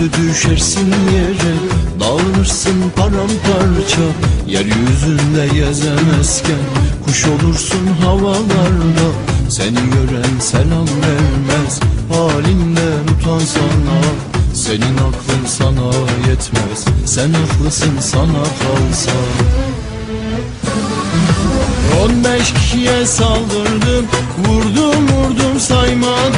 Yüzüstü düşersin yere Dağılırsın paramparça. Yeryüzünde gezemezken Kuş olursun havalarda. Seni gören selam vermez Halinden utansana Senin aklın sana yetmez Sen haklısın sana kalsa. On beş kişiye saldırdım Vurdum vurdum saymadım